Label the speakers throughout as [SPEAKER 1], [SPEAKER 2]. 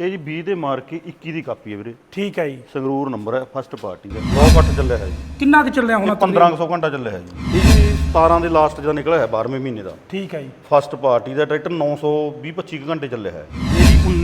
[SPEAKER 1] ਇਹ ਜੀ 20 ਦੇ ਮਾਰ ਕੇ 21 ਦੀ ਕਾਪੀ ਹੈ ਵੀਰੇ।
[SPEAKER 2] ਠੀਕ ਹੈ ਜੀ।
[SPEAKER 1] ਸੰਗਰੂਰ ਨੰਬਰ ਹੈ ਫਸਟ ਪਾਰਟੀ ਦਾ ਬਹੁਤ ਘੱਟ ਚੱਲਿਆ ਹੈ ਜੀ।
[SPEAKER 2] ਕਿੰਨਾ ਕੁ ਚੱਲਿਆ ਹੁਣ
[SPEAKER 1] ਇਹ 1500 ਘੰਟਾ ਚੱਲਿਆ ਹੈ ਜੀ। ਇਹ ਜੀ 17 ਦੇ ਲਾਸਟ ਜਿਹੜਾ ਨਿਕਲਿਆ ਹੈ 12ਵੇਂ ਮਹੀਨੇ ਦਾ।
[SPEAKER 2] ਠੀਕ ਹੈ ਜੀ।
[SPEAKER 1] ਫਸਟ ਪਾਰਟੀ ਦਾ ਟਰੈਕਟਰ 920 25 ਘੰਟੇ ਚੱਲਿਆ ਹੈ।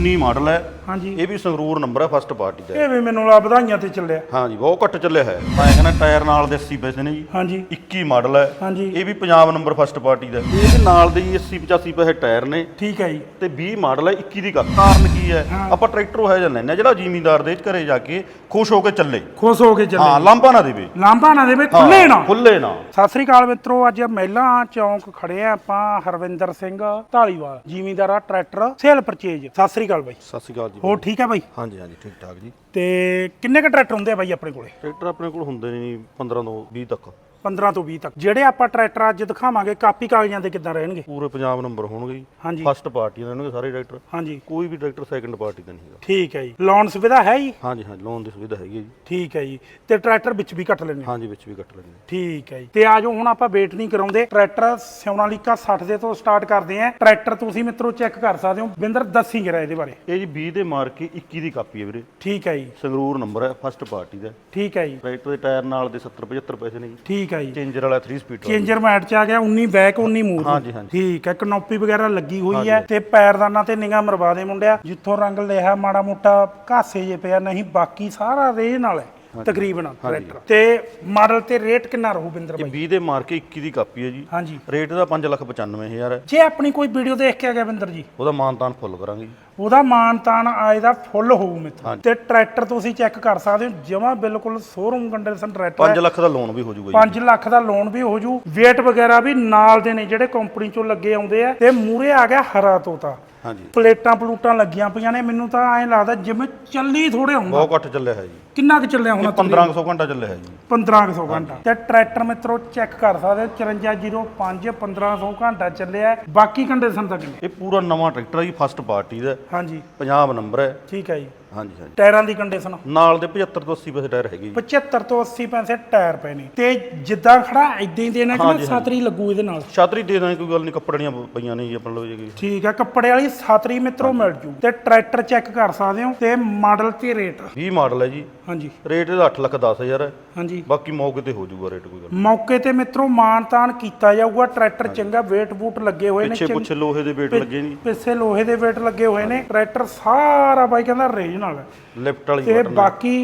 [SPEAKER 1] 19 ਮਾਡਲ ਹੈ।
[SPEAKER 2] ਹਾਂਜੀ।
[SPEAKER 1] ਇਹ ਵੀ ਸੰਗਰੂਰ ਨੰਬਰ ਹੈ ਫਸਟ ਪਾਰਟੀ ਦਾ।
[SPEAKER 2] ਇਹ ਵੀ ਮੈਨੂੰ ਲਾ ਵਧਾਈਆਂ ਤੇ ਚੱਲਿਆ।
[SPEAKER 1] ਹਾਂ ਜੀ ਬਹੁਤ ਘੱਟ ਚੱਲਿਆ ਹੈ। ਮੈਂ ਕਹਿੰਦਾ ਟਾਇਰ ਨਾਲ ਦੇ 80 ਪੈਸੇ ਨੇ ਜੀ।
[SPEAKER 2] ਹਾਂਜੀ।
[SPEAKER 1] 21 ਮਾਡਲ ਹੈ।
[SPEAKER 2] ਹਾਂਜੀ।
[SPEAKER 1] ਇਹ ਵੀ ਪੰਜਾਬ ਨੰਬਰ ਫਸਟ ਪਾਰਟੀ ਦਾ। ਇਹਦੇ ਨਾਲ ਦੇ ਜੀ 80 85 ਪੈਸੇ ਟਾਇਰ ਨੇ।
[SPEAKER 2] ਠੀਕ ਹੈ ਜੀ।
[SPEAKER 1] ਤੇ 20 ਮਾਡਲ ਹੈ 21 ਦੀ ਗੱਲ ਕਾਰਨ ਕੀ ਹੈ?
[SPEAKER 2] ਹਾਂ।
[SPEAKER 1] ਆਪਾਂ ਟਰੈਕਟਰ ਉਹ ਜਿਹਾ ਲੈਣਾ ਜਿਹੜਾ ਜ਼ਿਮੀਂਦਾਰ ਦੇ ਘਰੇ ਜਾ ਕੇ ਖੁਸ਼ ਹੋ ਕੇ ਚੱਲੇ।
[SPEAKER 2] ਖੁਸ਼ ਹੋ ਕੇ
[SPEAKER 1] ਹਾਂ
[SPEAKER 2] ਚੱਲੇ
[SPEAKER 1] ਲਾਂਭਾ ਨਾ ਦੇਵੇ।
[SPEAKER 2] ਲਾਂਭਾ ਨਾ ਦੇਵੇ ਖੁੱਲੇ ਨਾ।
[SPEAKER 1] ਖੁੱਲੇ ਨਾ।
[SPEAKER 2] ਸਤਿ ਸ੍ਰੀ ਅਕਾਲ ਮਿੱਤਰੋ ਅੱਜ ਮਹਿਲਾ ਚੌਂਕ ਖੜੇ ਆ ਆਪਾਂ Harvinder Singh Dhaliwal Zimindara tractor sale purchase ਸਤਿ ਸ੍ਰੀ ਅਕਾਲ ਬਾਈ।
[SPEAKER 1] ਸਤਿ ਸ਼੍ਰੀ ਅਕਾਲ ਜੀ
[SPEAKER 2] ਹੋਰ ਠੀਕ ਹੈ ਬਾਈ?
[SPEAKER 1] ਹਾਂਜੀ ਹਾਂਜੀ ਠੀਕ ਠਾਕ ਜੀ।
[SPEAKER 2] ਤੇ ਕਿੰਨੇ ਕ ਟਰੈਕਟਰ ਹੁੰਦੇ ਆ ਬਾਈ ਆਪਣੇ ਕੋਲੇ?
[SPEAKER 1] ਟਰੈਕਟਰ ਆਪਣੇ ਕੋਲ ਹੁੰਦੇ ਨੇ ਜੀ 15 ਤੋਂ 20 ਤੱਕ।
[SPEAKER 2] 15 ਤੋਂ 20 ਤੱਕ। ਜਿਹੜੇ ਆਪਾਂ ਟਰੈਕਟਰ ਅੱਜ ਦਿਖਾਵਾਂਗੇ ਕਾਪੀ ਕਾਗਜ਼ਾਂ ਦੇ ਕਿੱਦਾਂ ਰਹਿਣਗੇ?
[SPEAKER 1] ਪੂਰੇ ਪੰਜਾਬ ਨੰਬਰ ਹੋਣਗੇ ਜੀ।
[SPEAKER 2] ਹਾਂਜੀ।
[SPEAKER 1] ਫਸਟ ਪਾਰਟੀ ਦੇ ਹੋਣਗੇ ਸਾਰੇ ਟਰੈਕਟਰ।
[SPEAKER 2] ਹਾਂਜੀ।
[SPEAKER 1] ਕੋਈ ਵੀ ਟਰੈਕਟਰ ਸੈਕੰਡ ਪਾਰਟੀ ਦਾ ਨਹੀਂ ਹੈਗਾ।
[SPEAKER 2] ਠੀਕ ਹੈ ਜੀ। ਲੋਨ ਸੁਵਿਧਾ ਹੈ ਜੀ?
[SPEAKER 1] ਹਾਂਜੀ ਹਾਂਜੀ ਲੋਨ ਦੀ ਸੁਵਿਧਾ ਹੈਗੀ ਹੈ ਜੀ।
[SPEAKER 2] ਠੀਕ ਹੈ ਜੀ। ਤੇ ਟਰੈਕਟਰ ਵਿੱਚ ਵੀ ਕੱਟ ਲੈਣੇ
[SPEAKER 1] ਹਾਂਜੀ ਵਿੱਚ ਵੀ ਕੱਟ ਲੈਂਦੇ
[SPEAKER 2] ਠੀਕ ਹੈ ਜੀ। ਤੇ ਆਜੋ ਹੁਣ ਆਪਾਂ ਵੇਟ ਨਹੀਂ ਕਰਾਉਂਦੇ। ਟਰੈਕਟਰ ਸੋਨਾਲੀਕਾ 60 ਦੇ ਤੋਂ ਸਟਾਰਟ ਕਰਦੇ ਆਂ ਟਰੈਕਟਰ ਤੁਸੀਂ ਮਿੱਤਰੋ ਚੈੱਕ ਕਰ ਸਕਦੇ ਹੋ। ਬਿੰਦਰ ਦੱਸੀ ਜਰਾ ਇਹਦੇ ਬਾਰੇ।
[SPEAKER 1] ਇਹ ਜੀ 20 ਦੇ ਮਾਰ ਕੇ 21 ਦੀ ਕਾਪੀ ਹੈ ਵੀਰੇ।
[SPEAKER 2] ਠੀਕ ਹੈ ਜੀ।
[SPEAKER 1] ਸੰਗਰੂਰ ਨੰਬਰ ਹੈ ਫਸਟ ਪਾਰਟੀ ਦਾ।
[SPEAKER 2] ਠੀਕ ਹੈ ਜੀ।
[SPEAKER 1] ਟਰੈਕਟਰ ਦੇ ਟਾਇਰ ਨਾਲ ਦੇ 70 75 ਪੈਸੇ ਨੇ ਜੀ।
[SPEAKER 2] ਠੀਕ ਹੈ ਜੀ।
[SPEAKER 1] ਚੇਂਜਰ ਵਾਲਾ 3 ਸਪੀਡ
[SPEAKER 2] ਚੇਂਜਰ ਮੈਟ ਚ ਆ ਗਿਆ 19 ਬੈਕ 19 ਮੂਰ
[SPEAKER 1] ਹਾਂਜੀ, ਹਾਂਜੀ।
[SPEAKER 2] ਠੀਕ ਹੈ ਕਨੋਪੀ ਵਗੈਰਾ ਲੱਗੀ ਹੋਈ ਹੈ ਤੇ ਪੈਰਦਾਨਾ ਤੇ ਨਿਗਾ ਮਰਵਾ ਦੇ ਮੁੰਡਿਆ ਜਿੱਥੋਂ ਰੰਗ ਲਿਆ ਮਾੜਾ ਮੋਟਾ ਘਾਸੇ ਜੇ ਪਿਆ ਨਹੀਂ ਬਾਕੀ ਸਾਰਾ ਰੇਜ ਨਾਲ ਹੈ। ਤਕਰੀਬਨ ਟਰੈਕਟਰ ਤੇ ਮਾਡਲ ਤੇ ਰੇਟ ਕਿੰਨਾ ਰਹੂ ਬਿੰਦਰ ਬਾਈ?
[SPEAKER 1] 20 ਦੇ ਮਾਰ ਕੇ 21 ਦੀ ਕਾਪੀ ਹੈ ਜੀ।
[SPEAKER 2] ਹਾਂਜੀ।
[SPEAKER 1] ਰੇਟ ਦਾ 595000 ਹੈ।
[SPEAKER 2] ਜੇ ਆਪਣੀ ਕੋਈ ਵੀਡੀਓ ਦੇਖ ਕੇ ਆ ਗਿਆ ਬਿੰਦਰ ਜੀ।
[SPEAKER 1] ਉਹਦਾ ਮਾਨਤਾਨ ਫੁੱਲ ਕਰਾਂਗੇ ਜੀ।
[SPEAKER 2] ਉਹਦਾ ਮਾਨ ਤਾਨ ਆਏ ਦਾ ਫੁੱਲ ਹੋਊ ਮਿੱਤਰ। ਤੇ ਟਰੈਕਟਰ ਤੁਸੀਂ ਚੈੱਕ ਕਰ ਸਕਦੇ ਹੋ ਜਮਾ ਬਿਲਕੁਲ ਸ਼ੋਰੂਮ ਕੰਡੀਸ਼ਨ ਟਰੈਕਟਰ
[SPEAKER 1] 5 ਲੱਖ ਦਾ ਲੋਨ ਵੀ ਹੋ ਜਾਊਗਾ
[SPEAKER 2] 5 ਲੱਖ ਦਾ ਲੋਨ ਵੀ ਹੋ ਜੂ ਵੇਟ ਵਗੈਰਾ ਵੀ ਨਾਲ ਦੇ ਨੇ ਜਿਹੜੇ ਕੰਪਨੀ ਚੋਂ ਲੱਗੇ ਆਉਂਦੇ ਆ। ਤੇ ਮੂਰੇ ਆ ਗਿਆ ਹਰਾ ਤੋਤਾ।
[SPEAKER 1] ਜੀ ਹਾਂਜੀ।
[SPEAKER 2] ਪਲੇਟਾਂ ਪਲੂਟਾਂ ਲੱਗੀਆਂ ਪਈਆਂ ਨੇ। ਮੈਨੂੰ ਤਾਂ ਐਂ ਲੱਗਦਾ ਜਿਵੇਂ ਚੱਲੀ ਥੋੜੇ ਹੁੰਦਾ।
[SPEAKER 1] ਬਹੁਤ ਘੱਟ ਚੱਲਿਆ ਹੈ ਜੀ।
[SPEAKER 2] ਕਿੰਨਾ ਕੁ ਚੱਲਿਆ ਹੋਣਾ
[SPEAKER 1] 1500 ਘੰਟਾ ਚੱਲਿਆ ਹੈ ਜੀ।
[SPEAKER 2] 1500 ਘੰਟਾ। ਤੇ ਟਰੈਕਟਰ ਮਿੱਤਰੋ ਚੈੱਕ ਕਰ ਸਕਦੇ ਹੋ 5405 1500 ਘੰਟਾ ਚੱਲਿਆ ਹੈ। ਬਾਕੀ ਕੰਡੀਸ਼ਨ ਤਾਂ ਕਿੰਨੇ
[SPEAKER 1] ਇਹ ਪੂਰਾ ਨਵਾਂ ਟਰੈਕਟਰ ਹੈ ਜੀ ਫਸਟ ਪਾਰਟੀ ਦਾ।
[SPEAKER 2] ਹਾਂਜੀ।
[SPEAKER 1] ਪੰਜਾਬ ਨੰਬਰ ਹੈ।
[SPEAKER 2] ਠੀਕ ਹੈ ਜੀ।
[SPEAKER 1] ਹਾਂਜੀ ਹਾਂਜੀ।
[SPEAKER 2] ਟਾਇਰਾਂ ਦੀ ਕੰਡੀਸ਼ਨ
[SPEAKER 1] ਨਾਲ ਦੇ 75 ਤੋਂ 80 ਪੈਸੇ ਟਾਇਰ ਹੈਗੇ ਜੀ।
[SPEAKER 2] 75 ਤੋਂ 80 ਪੈਸੇ ਟਾਇਰ ਪਏ ਨੇ। ਤੇ ਜਿੱਦਾਂ ਖੜਾ ਇਦਾਂ ਹੀ ਦੇਣਾ ਕਿ
[SPEAKER 1] ਹਾਂਜੀ,
[SPEAKER 2] ਸਾਤਰੀ ਲੱਗੂ ਇਹਦੇ ਨਾਲ?
[SPEAKER 1] ਛਾਤਰੀ ਦੇ ਦਾਂਗੇ ਕੋਈ ਗੱਲ ਨਹੀਂ ਕੱਪੜੀਆਂ ਪਈਆਂ ਨੇ ਜੀ ਆਪਣ ਲੋ ਜੀ
[SPEAKER 2] ਠੀਕ ਹੈ ਕੱਪੜੇ ਵਾਲੀ ਸਾਤਰੀ ਮਿੱਤਰੋ ਮਿਲ ਜੂ। ਤੇ ਟਰੈਕਟਰ ਚੈੱਕ ਕਰ ਸਕਦੇ ਹੋ ਤੇ ਮਾਡਲ ਤੇ ਰੇਟ?
[SPEAKER 1] 20 ਮਾਡਲ ਹੈ ਜੀ।
[SPEAKER 2] ਹਾਂਜੀ।
[SPEAKER 1] ਰੇਟ ਇਹਦਾ 8 ਲੱਖ 10000 ਹੈ।
[SPEAKER 2] ਹਾਂਜੀ।
[SPEAKER 1] ਬਾਕੀ ਮੌਕੇ ਤੇ ਹੋ ਜਾਊਗਾ ਰੇਟ ਕੋਈ ਗੱਲ ਨਹੀਂ।
[SPEAKER 2] ਮੌਕੇ ਤੇ ਮਿੱਤਰੋ ਮਾਨਤਾਨ ਕੀਤਾ ਜਾਊਗਾ ਟਰੈਕਟਰ ਚੰਗਾ ਵੇਟ ਬੂਟ ਲੱਗੇ ਹੋਏ ਨੇ
[SPEAKER 1] ਪਿੱਛੇ ਪੁੱਛੇ ਲੋਹੇ ਦੇ ਵੇਟ ਲੱਗੇ ਨਹੀਂ।
[SPEAKER 2] ਪਿੱਛੇ ਲੋਹੇ ਦੇ ਵੇਟ ਲੱਗੇ ਹੋਏ ਨੇ ਟਰੈਕਟਰ ਸਾਰਾ ਬਾਈ ਕਹਿੰਦਾ ਰੇਂਜ ਨਾਲ ਹੈ।
[SPEAKER 1] ਲਿਫਟ ਵਾਲੀ
[SPEAKER 2] ਤੇ ਬਾਕੀ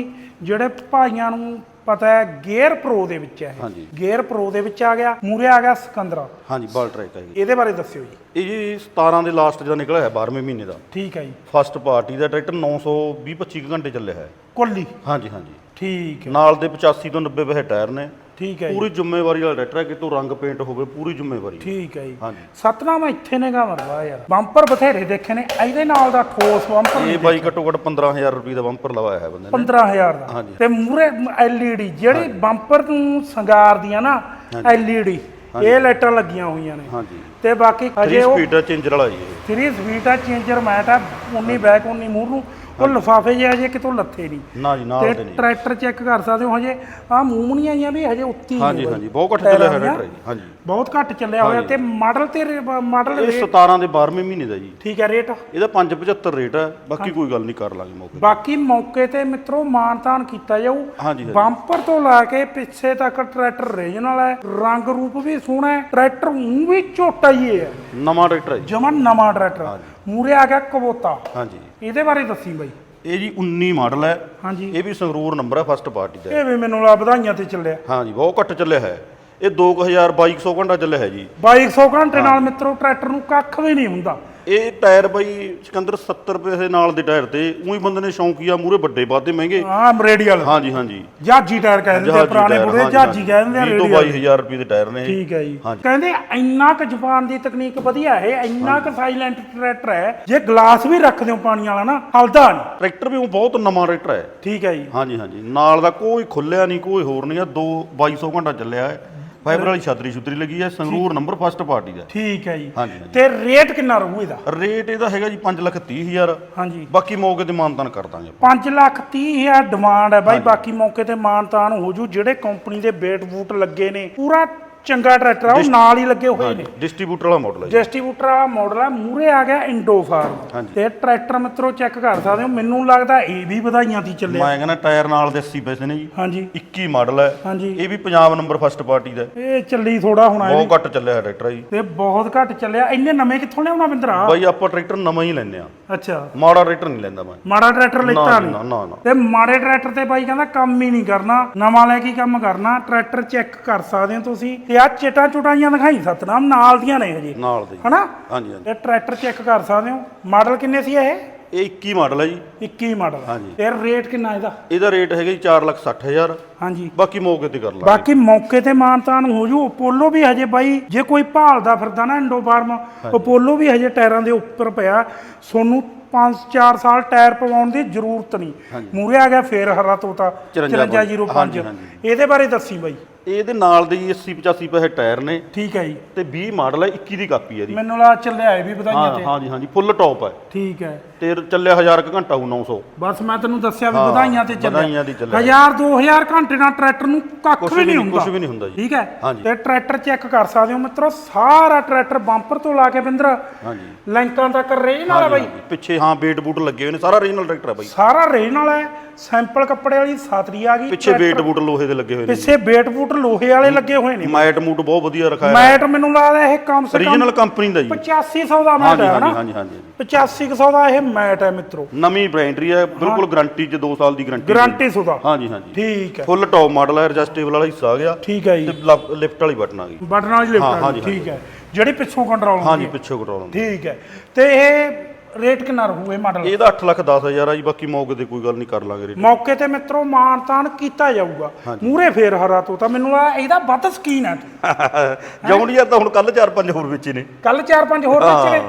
[SPEAKER 2] ਜਿਹੜੇ ਭਾਈਆਂ ਨੂੰ ਪਤਾ ਹੈ ਗੇਅਰ ਪ੍ਰੋ ਦੇ ਵਿੱਚ ਹੈ
[SPEAKER 1] ਹਾਂਜੀ।
[SPEAKER 2] ਗੇਅਰ ਪ੍ਰੋ ਦੇ ਵਿੱਚ ਆ ਗਿਆ ਮੂਰੇ ਆ ਗਿਆ ਸਿਕੰਦਰਾ।
[SPEAKER 1] ਹਾਂਜੀ ਬਾਲ ਟਰੈਕ ਹੈ
[SPEAKER 2] ਇਹਦੇ ਬਾਰੇ ਦੱਸਿਓ ਜੀ।
[SPEAKER 1] ਇਹ ਜੀ 17 ਦੇ ਲਾਸਟ ਜਿਹੜਾ ਨਿਕਲਿਆ ਹੈ 12ਵੇਂ ਮਹੀਨੇ ਦਾ।
[SPEAKER 2] ਠੀਕ ਹੈ ਜੀ।
[SPEAKER 1] ਫਸਟ ਪਾਰਟੀ ਦਾ ਟਰੈਕਟਰ 920 25 ਘੰਟੇ ਚੱਲਿਆ ਹੈ।
[SPEAKER 2] ਕੁੱਲੀ।
[SPEAKER 1] ਹਾਂਜੀ ਹਾਂਜੀ।
[SPEAKER 2] ਠੀਕ ਹੈ।
[SPEAKER 1] ਨਾਲ ਦੇ 85 ਤੋਂ 90 ਪੈਸੇ ਟਾਇਰ ਨੇ।
[SPEAKER 2] ਠੀਕ ਹੈ ਜੀ।
[SPEAKER 1] ਪੂਰੀ ਜ਼ਿੰਮੇਵਾਰੀ ਵਾਲਾ ਟਰੈਕਟਰ ਹੈ ਕਿ ਤੂੰ ਰੰਗ ਪੇਂਟ ਹੋਵੇ ਪੂਰੀ ਜ਼ਿੰਮੇਵਾਰੀ
[SPEAKER 2] ਠੀਕ ਹੈ ਜੀ।
[SPEAKER 1] ਹਾਂਜੀ।
[SPEAKER 2] ਸਤਨਾਮ ਇੱਥੇ ਨੇ ਗਾ ਮਰਵਾ ਯਾਰ। ਬੰਪਰ ਬਥੇਰੇ ਦੇਖੇ ਨੇ ਇਹਦੇ ਨਾਲ ਦਾ ਠੋਸ ਬੰਪਰ
[SPEAKER 1] ਇਹ ਬਾਈ ਘੱਟੋ ਘੱਟ 15000 ਰੁਪਏ ਦਾ ਬੰਪਰ ਲਵਾਇਆ ਹੈ ਬੰਦੇ ਨੇ।
[SPEAKER 2] 15000 ਦਾ।
[SPEAKER 1] ਹਾਂਜੀ।
[SPEAKER 2] ਤੇ ਮੂਰੇ ਐਲਈਡੀ ਜਿਹੜੀ ਬੰਪਰ ਨੂੰ ਸ਼ਿੰਗਾਰਦੀਆਂ ਨਾ ਐਲਈਡੀ ਇਹ ਲਾਈਟਾਂ ਲੱਗੀਆਂ ਹੋਈਆਂ ਨੇ।
[SPEAKER 1] ਹਾਂਜੀ।
[SPEAKER 2] ਤੇ ਬਾਕੀ
[SPEAKER 1] 3
[SPEAKER 2] ਹਜੇ ਉਹ
[SPEAKER 1] ਸਪੀਡ ਚੇਂਜਰ ਵਾਲਾ ਜੀ ਇਹ।
[SPEAKER 2] 3 ਸਪੀਡ ਆ ਚੇਂਜਰ ਮੈਟ ਆ 19 ਬੈਕ 19 ਮੂਰ ਨੂੰ ਉਹ ਲਫਾਫੇ ਜਿਹੇ ਹਜੇ ਕਿਤੋਂ ਲੱਥੇ ਨਹੀਂ।
[SPEAKER 1] ਨਾ ਜੀ ਨਾਲ
[SPEAKER 2] ਤੇ
[SPEAKER 1] ਨਹੀਂ।
[SPEAKER 2] ਟਰੈਕਟਰ ਚੈੱਕ ਕਰ ਸਕਦੇ ਹੋ ਹਜੇ। ਆ ਮੂਮਣੀਆਂ ਆਈਆਂ ਵੀ ਹਜੇ ਉੱਤੀ
[SPEAKER 1] ਹਾਂਜੀ ਹਾਂਜੀ। ਬਹੁਤ ਘੱਟ ਚੱਲਿਆ ਹੈ
[SPEAKER 2] ਟਾਇਰਾਂ
[SPEAKER 1] ਟਰੈਕਟਰ ਜੀ ਹਾਂਜੀ।
[SPEAKER 2] ਬਹੁਤ ਘੱਟ ਚੱਲਿਆ ਹੋਇਆ ਤੇ ਮਾਡਲ ਤੇ ਮਾਡਲ
[SPEAKER 1] ਇਹ 17 ਦੇ 12ਵੇਂ ਮਹੀਨੇ ਦਾ ਜੀ।
[SPEAKER 2] ਠੀਕ ਹੈ ਰੇਟ
[SPEAKER 1] ਇਹਦਾ 575 ਰੇਟ ਹੈ ਬਾਕੀ ਕੋਈ ਗੱਲ ਨਹੀਂ ਕਰ ਲਾਂਗੇ ਮੌਕੇ।
[SPEAKER 2] ਬਾਕੀ ਮੌਕੇ ਤੇ ਮਿੱਤਰੋ ਮਾਨਤਾਨ ਕੀਤਾ ਜਾਊ।
[SPEAKER 1] ਹਾਂਜੀ ਹਾਂਜੀ।
[SPEAKER 2] ਬੰਪਰ ਤੋਂ ਲਾ ਕੇ ਪਿੱਛੇ ਤੱਕ ਟਰੈਕਟਰ ਰੀਜਨਲ ਹੈ ਰੰਗ ਰੂਪ ਵੀ ਸੋਹਣਾ ਹੈ ਟਰੈਕਟਰ ਊਂ ਵੀ ਝੋਟਾ ਹੀ ਹੈ।
[SPEAKER 1] ਨਵਾਂ ਟਰੈਕਟਰ ਹੈ ਜੀ।
[SPEAKER 2] ਜਮਨ ਨਵਾਂ ਟਰੈਕਟਰ। ਮੂਰੇ ਆ ਗਿਆ ਕਬੋਤਾ।
[SPEAKER 1] ਹਾਂਜੀ।
[SPEAKER 2] ਇਹਦੇ ਬਾਰੇ ਦੱਸੀ ਬਾਈ।
[SPEAKER 1] ਇਹ ਜੀ 19 ਮਾਡਲ ਹੈ।
[SPEAKER 2] ਹਾਂਜੀ।
[SPEAKER 1] ਇਹ ਵੀ ਸੰਗਰੂਰ ਨੰਬਰ ਹੈ ਫਸਟ ਪਾਰਟੀ ਦਾ।
[SPEAKER 2] ਇਹ ਵੀ ਮੈਨੂੰ ਲਾ ਵਧਾਈਆਂ ਤੇ ਚੱਲਿਆ।
[SPEAKER 1] ਹਾਂਜੀ ਬਹੁਤ ਘੱਟ ਚੱਲਿਆ ਹੈ। ਇਹ 2000 2200 ਘੰਟਾ ਚੱਲਿਆ ਹੈ ਜੀ।
[SPEAKER 2] 2200 ਘੰਟੇ ਨਾਲ ਮਿੱਤਰੋ ਟਰੈਕਟਰ ਨੂੰ ਕੱਖ ਵੀ ਨਹੀਂ ਹੁੰਦਾ।
[SPEAKER 1] ਇਹ ਟਾਇਰ ਬਾਈ ਸਿਕੰਦਰ 70 ਰੁਪਏ ਦੇ ਨਾਲ ਦੇ ਟਾਇਰ ਤੇ ਉਹੀ ਬੰਦੇ ਨੇ ਸ਼ੌਂਕੀਆ ਮੂਰੇ ਵੱਡੇ ਵਾਧੇ ਮਹਿੰਗੇ।
[SPEAKER 2] ਹਾਂ ਰੇਡੀਅਲ।
[SPEAKER 1] ਹਾਂਜੀ ਹਾਂਜੀ।
[SPEAKER 2] ਜਾਜੀ ਟਾਇਰ ਕਹਿ ਦਿੰਦੇ ਆ, ਪੁਰਾਣੇ ਬੁੜੇ ਜਾਜੀ ਕਹਿ ਦਿੰਦੇ ਆ
[SPEAKER 1] ਵੀਹ ਤੋਂ
[SPEAKER 2] ਰੇਡੀਅਲ।
[SPEAKER 1] 22000 ਰੁਪਏ ਦੇ ਟਾਇਰ ਨੇ।
[SPEAKER 2] ਠੀਕ ਹੈ ਜੀ। ਕਹਿੰਦੇ ਇੰਨਾ ਕੁ ਜ਼ਬਾਨ ਦੀ ਤਕਨੀਕ ਵਧੀਆ ਹੈ ਇੰਨਾ ਕੁ ਸਾਇਲੈਂਟ ਟਰੈਕਟਰ ਹੈ ਜੇ ਗਲਾਸ ਵੀ ਰੱਖ ਦਿਓ ਪਾਣੀ ਵਾਲਾ ਨਾ ਹਲਦਾ ਨਹੀਂ।
[SPEAKER 1] ਟਰੈਕਟਰ ਵੀ ਉਹ ਬਹੁਤ ਨਵਾਂ ਟਰੈਕਟਰ ਹੈ।
[SPEAKER 2] ਠੀਕ ਹੈ ਜੀ।
[SPEAKER 1] ਹਾਂਜੀ ਹਾਂਜੀ। ਨਾਲ ਦਾ ਕੋਈ ਖੁੱਲਿਆ ਨਹੀਂ ਕੋਈ ਹੋਰ ਨਹੀਂ ਆ 2 2200 ਘੰਟਾ ਚੱਲਿਆ ਹੈ। ਫਾਈਬਰ ਵਾਲੀ ਛਤਰੀ ਛੁਤਰੀ ਲੱਗੀ ਹੈ ਸੰਗਰੂਰ ਨੰਬਰ ਫਸਟ ਪਾਰਟੀ ਦਾ
[SPEAKER 2] ਠੀਕ ਹੈ ਜੀ।
[SPEAKER 1] ਹਾਂਜੀ ਹਾਂਜੀ।
[SPEAKER 2] ਤੇ ਰੇਟ ਕਿੰਨਾ ਰਹੂ ਇਹਦਾ?
[SPEAKER 1] ਰੇਟ ਇਹਦਾ ਹੈਗਾ ਜੀ 5 ਲੱਖ 30 ਹਜ਼ਾਰ।
[SPEAKER 2] ਹਾਂਜੀ।
[SPEAKER 1] ਬਾਕੀ ਮੌਕੇ ਤੇ ਮਾਨਤਾਨ ਕਰ ਦਾਂਗੇ
[SPEAKER 2] 5 ਲੱਖ 30 ਹਜ਼ਾਰ ਡਿਮਾਂਡ ਹੈ ਬਾਈ ਬਾਕੀ ਮੌਕੇ ਤੇ ਮਾਨਤਾਨ ਹੋ ਜੂ। ਜਿਹੜੇ ਕੰਪਨੀ ਦੇ ਬੇਟ ਬੂਟ ਲੱਗੇ ਨੇ ਪੂਰਾ ਚੰਗਾ ਟਰੈਕਟਰ ਆ ਉਹ ਨਾਲ ਹੀ ਲੱਗੇ ਹੋਏ ਨੇ।
[SPEAKER 1] ਡਿਸਟ੍ਰੀਬਿਊਟਰ ਵਾਲਾ ਮਾਡਲ ਹੈ ਜੀ।
[SPEAKER 2] ਡਿਸਟ੍ਰੀਬਿਊਟਰ ਵਾਲਾ ਮਾਡਲ ਆ ਮੂਰੇ ਆ ਗਿਆ ਇੰਡੋ ਫਾਰਮ
[SPEAKER 1] ਹਾਂਜੀ।
[SPEAKER 2] ਤੇ ਟਰੈਕਟਰ ਮਿੱਤਰੋ ਚੈੱਕ ਕਰ ਸਕਦੇ ਹੋ ਮੈਨੂੰ ਲੱਗਦਾ ਇਹ ਵੀ ਵਧਾਈਆਂ ਦੀ ਚੱਲਿਆ।
[SPEAKER 1] ਮੈਂ ਕਹਿੰਦਾ ਟਾਇਰ ਨਾਲ ਦੇ 80 ਪੈਸੇ ਨੇ ਜੀ।
[SPEAKER 2] ਹਾਂਜੀ।
[SPEAKER 1] 21 ਮਾਡਲ ਹੈ
[SPEAKER 2] ਹਾਂਜੀ।
[SPEAKER 1] ਇਹ ਵੀ ਪੰਜਾਬ ਨੰਬਰ ਫਸਟ ਪਾਰਟੀ ਦਾ। ਹੈ।
[SPEAKER 2] ਇਹ ਚੱਲੀ ਥੋੜਾ ਹੋਣਾ ਇਹ ਵੀ।
[SPEAKER 1] ਬਹੁਤ ਘੱਟ ਚੱਲਿਆ ਹੈ ਟਰੈਕਟਰ ਜੀ।
[SPEAKER 2] ਤੇ ਬਹੁਤ ਘੱਟ ਚੱਲਿਆ। ਇੰਨੇ ਨਵੇਂ ਕਿੱਥੋਂ ਲਿਆਉਣਾ ਬਿੰਦਰਾ?
[SPEAKER 1] ਬਾਈ ਆਪਾਂ ਟਰੈਕਟਰ ਨਵਾਂ ਹੀ ਲੈਨੇ ਆ
[SPEAKER 2] ਅੱਛਾ।
[SPEAKER 1] ਮਾੜਾ ਟਰੈਕਟਰ ਨਹੀਂ ਲੈਂਦਾ ਮੈਂ।
[SPEAKER 2] ਮਾੜਾ ਟਰੈਕਟਰ ਲਿੱਤਾ ਨਹੀਂ
[SPEAKER 1] ਨਾ ਨਾ ਨਾ।
[SPEAKER 2] ਤੇ ਮਾੜੇ ਟਰੈਕਟਰ ਤੇ ਬਾਈ ਕਹਿੰਦਾ ਕੰਮ ਹੀ ਨਹੀਂ ਕਰਨਾ ਨਵਾਂ ਲੈ ਕੇ ਕੰਮ ਕਰਨਾ ਟਰੈਕਟਰ ਚੈੱਕ ਕਰ ਸਕਦੇ ਹੋ ਤੁਸੀਂ ਤੇ ਆ ਚਿਟਾ ਚੁਟਾਈਆਂ ਦਿਖਾਈ ਸਤਨਾਮ ਨਾਲ ਦੀਆਂ ਨੇ ਹਜੇ।
[SPEAKER 1] ਨਾਲ ਦੇ। ਜੀ।
[SPEAKER 2] ਹਨਾ?
[SPEAKER 1] ਹਾਂਜੀ ਹਾਂਜੀ।
[SPEAKER 2] ਤੇ ਟਰੈਕਟਰ ਚੈੱਕ ਕਰ ਸਕਦੇ ਹੋ। ਮਾਡਲ ਕਿੰਨੇ ਸੀ ਇਹ?
[SPEAKER 1] ਇਹ 21 ਮਾਡਲ ਹੈ ਜੀ।
[SPEAKER 2] 21 ਮਾਡਲ
[SPEAKER 1] ਹਾਂਜੀ।
[SPEAKER 2] ਤੇ ਰੇਟ ਕਿੰਨਾ ਇਹਦਾ?
[SPEAKER 1] ਇਹਦਾ ਰੇਟ ਹੈਗਾ ਜੀ 460000
[SPEAKER 2] ਹਾਂਜੀ।
[SPEAKER 1] ਬਾਕੀ ਮੌਕੇ ਤੇ ਕਰ ਲਾਂਗੇ।
[SPEAKER 2] ਬਾਕੀ ਮੌਕੇ ਤੇ ਮਾਨਤਾਨ ਹੋ ਜੂ ਅਪੋਲੋ ਵੀ ਹਜੇ ਬਾਈ ਜੇ ਕੋਈ ਭਾਲਦਾ ਫਿਰਦਾ ਨਾ ਇੰਡੋ ਫਾਰਮ ਅਪੋਲੋ ਵੀ ਹਜੇ ਟਾਇਰਾਂ ਦੇ ਉੱਪਰ ਪਿਆ। ਸੋਨੂੰ 5-4 ਸਾਲ ਟਾਇਰ ਪਵਾਉਣ ਦੀ ਜ਼ਰੂਰਤ ਨਹੀਂ। ਮੂਰੇ ਆ ਗਿਆ ਫੇਰ ਹਰਾ ਤੋਤਾ
[SPEAKER 1] 54
[SPEAKER 2] 5405
[SPEAKER 1] ਹਾਂਜੀ, ਹਾਂਜੀ।
[SPEAKER 2] ਇਹਦੇ ਬਾਰੇ ਦੱਸੀ ਬਾਈ।
[SPEAKER 1] ਇਹਦੇ ਨਾਲ ਦੇ ਜੀ 80 85 ਪੈਸੇ ਟਾਇਰ ਨੇ।
[SPEAKER 2] ਠੀਕ ਹੈ ਜੀ।
[SPEAKER 1] ਤੇ 20 ਮਾਡਲ ਹੈ 21 ਦੀ ਕਾਪੀ ਹੈ ਜੀ
[SPEAKER 2] ਮੈਨੂੰ ਲਾ ਚੱਲਿਆ ਇਹ ਵੀ ਵਧਾਈਆਂ
[SPEAKER 1] ਹਾਂ
[SPEAKER 2] ਤੇ।
[SPEAKER 1] ਹਾਂਜੀ ਹਾਂਜੀ ਫੁੱਲ ਟੌਪ ਹੈ
[SPEAKER 2] ਠੀਕ ਹੈ।
[SPEAKER 1] ਤੇ ਚੱਲਿਆ 1000 ਕੁ ਘੰਟਾ ਹੋਊ 900
[SPEAKER 2] ਬਸ ਮੈਂ ਤੈਨੂੰ ਦੱਸਿਆ ਵੀ
[SPEAKER 1] ਹਾਂ,
[SPEAKER 2] ਵਧਾਈਆਂ ਤੇ ਚੱਲਿਆ।
[SPEAKER 1] ਵਧਾਈਆਂ ਦੀ ਚੱਲਿਆ।
[SPEAKER 2] 1000 2000 ਘੰਟੇ ਨਾਲ ਟਰੈਕਟਰ ਨੂੰ ਕੱਖ
[SPEAKER 1] ਕੁਛ
[SPEAKER 2] ਵੀ ਨਹੀਂ
[SPEAKER 1] ਨਹੀਂ-
[SPEAKER 2] ਹੁੰਦਾ।
[SPEAKER 1] ਕੁਛ ਵੀ ਨਹੀਂ ਹੁੰਦਾ ਜੀ।
[SPEAKER 2] ਠੀਕ ਹੈ?
[SPEAKER 1] ਹਾਂਜੀ।
[SPEAKER 2] ਤੇ ਟਰੈਕਟਰ ਚੈੱਕ ਕਰ ਸਕਦੇ ਹੋ ਮਿੱਤਰੋ ਸਾਰਾ ਟਰੈਕਟਰ ਬੰਪਰ ਤੋਂ ਲਾ ਕੇ ਬਿੰਦਰ।
[SPEAKER 1] ਹਾਂਜੀ
[SPEAKER 2] ਲੈਂਕਾਂ ਤੱਕ ਰੇਨ ਵਾਲਾ ਬਾਈ।
[SPEAKER 1] ਹਾਂਜੀ, ਪਿੱਛੇ ਹਾਂ ਵੇਟ ਬੂਟ ਲੱਗੇ ਹੋਏ ਨੇ ਸਾਰਾ ਰੀਜਨਲ ਟਰੈਕਟਰ ਹੈ ਬਾਈ।
[SPEAKER 2] ਸਾਰਾ ਰੇਨ ਵਾਲਾ ਹੈ। ਸੈਂਪਲ ਕੱਪੜੇ ਵਾਲੀ ਸਾਤਰੀ ਆ ਗਈ
[SPEAKER 1] ਪਿੱਛੇ ਵੇਟ ਬੂਟ ਲੋਹੇ ਦੇ ਲੱਗੇ ਹੋਏ ਨੇ।
[SPEAKER 2] ਪਿੱਛੇ ਬੇਟ ਬੂਟ ਲੋਹੇ ਵਾਲੇ ਲੱਗੇ ਹੋਏ ਨੇ।
[SPEAKER 1] ਮੈਟ ਮੂਟ ਬਹੁਤ ਵਧੀਆ ਰਖਾਇਆ
[SPEAKER 2] ਮੈਟ ਮੈਨੂੰ ਲੱਗਦਾ ਇਹ ਕਮ ਸੇ ਕਮ
[SPEAKER 1] ਕੰਪਨੀ ਦਾ ਜੀ।
[SPEAKER 2] 8500 ਦਾ ਮੈਟ ਹੈ ਨਾ।
[SPEAKER 1] ਹਾਂਜੀ ਹਾਂਜੀ
[SPEAKER 2] 8500 ਦਾ ਇਹ ਮੈਟ ਹੈ ਮਿੱਤਰੋ।
[SPEAKER 1] ਨਵੀਂ ਬ੍ਰਾਂਡਰੀ ਹੈ ਬਿਲਕੁਲ ਗਾਰੰਟੀ ਚ 2 ਸਾਲ ਦੀ ਗਾਰੰਟੀ
[SPEAKER 2] ਗਾਰੰਟੀ ਸੁਦਾ
[SPEAKER 1] ਹਾਂਜੀ ਹਾਂਜੀ।
[SPEAKER 2] ਠੀਕ ਹੈ।
[SPEAKER 1] ਫੁੱਲ ਟੌਪ ਮਾਡਲ ਹੈ ਐਡਜਸਟੇਬਲ ਵਾਲਾ ਹਿੱਸਾ ਆ ਗਿਆ।
[SPEAKER 2] ਠੀਕ ਹੈ ਜੀ।
[SPEAKER 1] ਤੇ ਲਿਫਟ ਵਾਲੀ ਬਟਨ ਆ ਗਈ।
[SPEAKER 2] ਬਟਨ ਵਾਲੀ ਲਿਫਟ
[SPEAKER 1] ਹਾਂ,
[SPEAKER 2] ਠੀਕ ਹੈ। ਜਿਹੜੀ ਪਿੱਛੋਂ ਕੰਟਰੋਲ
[SPEAKER 1] ਹਾਂਜੀ ਪਿੱਛੇ ਕੰਟਰੋਲ ਹੁੰਦਾ
[SPEAKER 2] ਠੀਕ ਹੈ। ਤੇ ਇਹ ਰੇਟ ਕਿੰਨਾ ਰਹੂ ਇਹ ਮਾਡਲ?
[SPEAKER 1] ਇਹਦਾ 8 ਲੱਖ 10000 ਆ ਜੀ ਬਾਕੀ ਮੌਕੇ ਤੇ ਕੋਈ ਗੱਲ ਨਹੀਂ ਕਰ ਲਾਂਗੇ ਰੇਟ।
[SPEAKER 2] ਮੌਕੇ ਤੇ ਮਿੱਤਰੋ ਮਾਨਤਾਨ ਕੀਤਾ ਜਾਊਗਾ। ਮੂਰੇ ਫੇਰ ਹਰਾ ਤੋਂ ਤਾਂ ਮੈਨੂੰ ਲੱਗਦਾ ਇਹਦਾ ਵੱਧ ਸਕੀਨ ਹੈ
[SPEAKER 1] ਜੌਂਡੀਆ ਤਾਂ ਹੁਣ ਕੱਲ 4-5 ਹੋਰ ਵਿੱਚ ਹੀ ਨੇ।
[SPEAKER 2] ਕੱਲ 4-5 ਹੋਰ ਵਿੱਚ ਨੇ।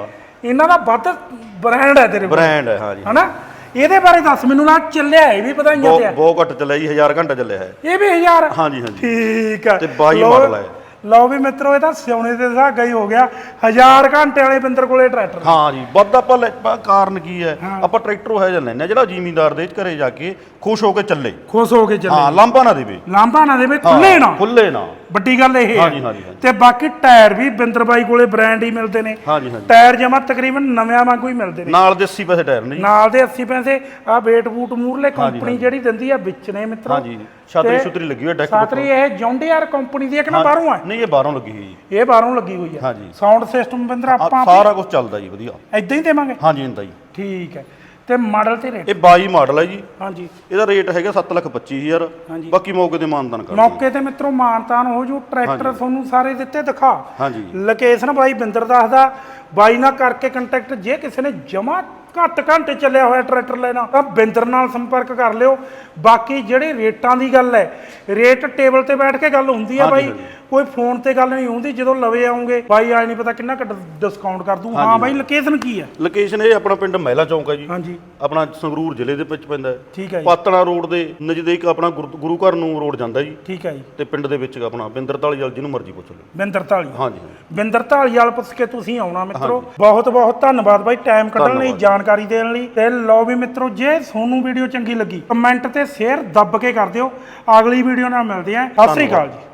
[SPEAKER 2] ਇਹਨਾਂ ਦਾ ਵੱਧ ਬ੍ਰਾਂਡ ਹੈ ਤੇਰੇ ਕੋਲ।
[SPEAKER 1] ਬ੍ਰਾਂਡ ਹੈ ਹਾਂਜੀ
[SPEAKER 2] ਹਨਾ? ਇਹਦੇ ਬਾਰੇ ਦੱਸ ਮੈਨੂੰ ਲੱਗ ਚੱਲਿਆ ਇਹ ਵੀ ਵਧਾਈਆਂ ਤੇ
[SPEAKER 1] ਬਹੁਤ
[SPEAKER 2] ਆ।
[SPEAKER 1] ਬਹੁਤ ਘੱਟ ਚੱਲਿਆ ਜੀ 1000 ਘੰਟਾ ਚੱਲਿਆ ਹੈ।
[SPEAKER 2] ਇਹ ਵੀ 1000
[SPEAKER 1] ਹਾਂਜੀ ਹਾਂਜੀ।
[SPEAKER 2] ਠੀਕ ਆ।
[SPEAKER 1] ਤੇ 22
[SPEAKER 2] ਲਓ-
[SPEAKER 1] ਮਾਡਲ ਹੈ।
[SPEAKER 2] ਲਓ ਵੀ ਮਿੱਤਰੋ ਇਹ ਤਾਂ ਸਿਉਣੇ ਦੇ ਸਾਗਾ ਹੀ ਹੋ ਗਿਆ। 1000 ਘੰਟੇ ਵਾਲੇ ਬਿੰਦਰ ਕੋਲੇ ਟਰੈਕਟਰ।
[SPEAKER 1] ਹਾਂ ਜੀ ਵੱਧ ਆਪਾਂ ਲੈ- ਆਪਾਂ ਕਾਰਨ ਕੀ ਹੈ? ਆਪਾਂ ਟਰੈਕਟਰ ਉਹ ਹੈ ਜਾਂ ਲੈਣਾ ਜਿਹੜਾ ਜ਼ਿਮੀਂਦਾਰ ਦੇ ਘਰੇ ਜਾ ਕੇ ਖੁਸ਼ ਹੋ ਕੇ ਚੱਲੇ।
[SPEAKER 2] ਖੁਸ਼ ਹੋ ਕੇ ਚੱਲੇ।
[SPEAKER 1] ਹਾਂ ਲਾਂਭਾ ਨਾ ਦੇਵੇ।
[SPEAKER 2] ਲਾਂਭਾ ਨਾ ਦੇਵੇ ਖੁੱਲੇ ਨਾ।
[SPEAKER 1] ਖੁੱਲੇ ਨਾ।
[SPEAKER 2] ਵੱਡੀ ਗੱਲ ਇਹ ਹੈ।
[SPEAKER 1] ਹਾਂਜੀ, ਹਾਂਜੀ, ਹਾਂਜੀ।
[SPEAKER 2] ਤੇ ਬਾਕੀ ਟਾਇਰ ਵੀ ਬਿੰਦਰ ਬਾਈ ਕੋਲੇ ਬ੍ਰਾਂਡ ਹੀ ਮਿਲਦੇ ਨੇ।
[SPEAKER 1] ਹਾਂਜੀ ਹਾਂਜੀ
[SPEAKER 2] ਟਾਇਰ ਜਮਾ ਤਕਰੀਬਨ ਨਵਿਆਂ ਵਾਂਗੂ ਹੀ ਮਿਲਦੇ ਨੇ।
[SPEAKER 1] ਨਾਲ ਦੇ 80 ਪੈਸੇ ਟਾਇਰ ਨੇ ਜੀ।
[SPEAKER 2] ਨਾਲ ਦੇ 80 ਪੈਸੇ ਆ ਵੇਟ ਬੂਟ ਮੂਰਲੇ ਕੰਪਨੀ ਜਿਹੜੀ ਦਿੰਦੀ ਆ ਵਿੱਚ ਨੇ ਮਿੱਤਰੋ।
[SPEAKER 1] ਹਾਂਜੀ ਛਤਰੀ
[SPEAKER 2] ਤੇ
[SPEAKER 1] ਛੁਤਰੀ ਲੱਗੀ ਹੋਈ ਡੈਕ
[SPEAKER 2] ਸਾਤਰੀ ਇਹ ਜੌਂਡੀਆਰ ਕੰਪਨੀ ਦੀ ਹੈ ਕਿ ਨਾ ਬਾਹਰੋਂ ਹੈ
[SPEAKER 1] ਨਹੀਂ ਇਹ ਬਾਹਰੋਂ ਲੱਗੀ ਹੋਈ ਜੀ
[SPEAKER 2] ਇਹ ਬਾਹਰੋਂ ਲੱਗੀ ਹੋਈ ਹੈ।
[SPEAKER 1] ਹਾਂਜੀ।
[SPEAKER 2] ਸਾਊਂਡ ਸਿਸਟਮ ਬਿੰਦਰ
[SPEAKER 1] ਆ,
[SPEAKER 2] ਆਪਾਂ
[SPEAKER 1] ਸਾਰਾ ਕੁਝ ਚੱਲਦਾ ਜੀ ਵਧੀਆ।
[SPEAKER 2] ਇਦਾਂ ਹੀ ਦੇਵਾਂਗੇ?
[SPEAKER 1] ਹਾਂਜੀ ਇੰਦਾ ਜੀ
[SPEAKER 2] ਠੀਕ ਹੈ। ਤੇ ਮਾਡਲ ਤੇ ਰੇਟ
[SPEAKER 1] ਇਹ 22 ਮਾਡਲ ਹੈ ਜੀ।
[SPEAKER 2] ਹਾਂਜੀ।
[SPEAKER 1] ਇਹਦਾ ਰੇਟ ਹੈਗਾ 725000
[SPEAKER 2] ਹਾਂਜੀ।
[SPEAKER 1] ਬਾਕੀ ਮੌਕੇ ਤੇ ਮਾਨਦਾਨ ਕਰ
[SPEAKER 2] ਮੌਕੇ ਤੇ ਮਿੱਤਰੋ ਮਾਨਤਾਨ ਹੋ ਜੂ ਟਰੈਕਟਰ ਤੁਹਾਨੂੰ ਸਾਰੇ ਦਿੱਤੇ ਦਿਖਾ।
[SPEAKER 1] ਹਾਂਜੀ।
[SPEAKER 2] ਲੋਕੇਸ਼ਨ ਬਾਈ ਬਿੰਦਰ ਦੱਸਦਾ ਬਾਈ ਨਾਲ ਕਰਕੇ ਕੰਟੈਕਟ ਜੇ ਕਿਸੇ ਨੇ ਜਮਾ ਘੱਟ ਘੰਟੇ ਚੱਲਿਆ ਹੋਇਆ ਟਰੈਕਟਰ ਲੈਣਾ ਤਾਂ ਬਿੰਦਰ ਨਾਲ ਸੰਪਰਕ ਕਰ ਲਿਓ। ਬਾਕੀ ਜਿਹੜੇ ਰੇਟਾਂ ਦੀ ਗੱਲ ਹੈ ਰੇਟ ਟੇਬਲ ਤੇ ਬੈਠ ਕੇ ਗੱਲ ਹੁੰਦੀ ਹੈ
[SPEAKER 1] ਹਾਂਜੀ,
[SPEAKER 2] ਬਾਈ।
[SPEAKER 1] ਹਾਂਜੀ।
[SPEAKER 2] ਕੋਈ ਫੋਨ ਤੇ ਗੱਲ ਨਹੀਂ ਹੁੰਦੀ ਜਦੋਂ ਲਵੇ ਆਉਂਗੇ ਬਾਈ ਆਏ ਨਹੀਂ ਪਤਾ ਕਿੰਨਾ ਕੁ ਡਿਸਕਾਊਂਟ ਕਰ ਦੂ ਹਾਂ ਬਾਈ ਲੋਕੇਸ਼ਨ ਕੀ ਹੈ?
[SPEAKER 1] ਲੋਕੇਸ਼ਨ ਇਹ ਆਪਣਾ ਪਿੰਡ ਮਹਿਲਾ ਚੌਂਕ ਹੈ ਜੀ।
[SPEAKER 2] ਹਾਂਜੀ।
[SPEAKER 1] ਆਪਣਾ ਸੰਗਰੂਰ ਜ਼ਿਲ੍ਹੇ ਦੇ ਵਿੱਚ ਪੈਂਦਾ ਹੈ।
[SPEAKER 2] ਠੀਕ ਹੈ ਜੀ।
[SPEAKER 1] ਪਾਤਣਾ ਰੋਡ ਦੇ ਨਜ਼ਦੀਕ ਆਪਣਾ ਗੁਰੂ ਘਰ ਨੂੰ ਰੋਡ ਜਾਂਦਾ ਜੀ।
[SPEAKER 2] ਠੀਕ ਹੈ ਜੀ।
[SPEAKER 1] ਤੇ ਪਿੰਡ ਦੇ ਵਿੱਚ ਆਪਣਾ ਬਿੰਦਰ ਢਾਲੀਵਾਲ ਜਿਹਨੂੰ ਮਰਜ਼ੀ ਪੁੱਛ ਲਓ।
[SPEAKER 2] ਬਿੰਦਰ ਢਾਲੀ
[SPEAKER 1] ਹਾਂਜੀ।
[SPEAKER 2] ਬਿੰਦਰ ਢਾਲੀਵਾਲ ਪੁੱਛ ਕੇ ਤੁਸੀਂ ਆਉਣਾ ਮਿੱਤਰੋ। ਬਹੁਤ ਬਹੁਤ ਧੰਨਵਾਦ ਬਾਈ ਟਾਈਮ ਕੱਢਣ ਲਈ ਜਾਣਕਾਰੀ ਦੇਣ ਲਈ। ਤੇ ਲਓ ਵੀ ਮਿੱਤਰੋ ਜੇ ਤੁਹਾਨੂੰ ਵੀਡੀਓ ਚੰਗੀ ਲੱਗੀ ਕਮੈਂਟ ਤੇ ਸ਼ੇਅਰ ਦੱਬ ਕੇ ਕਰ ਦਿਓ। ਅਗਲੀ ਵੀਡੀਓ ਨਾਲ ਮਿਲਦੇ ਆਂ ਸਤਿ ਸ੍ਰੀ ਅਕਾਲ ਜੀ।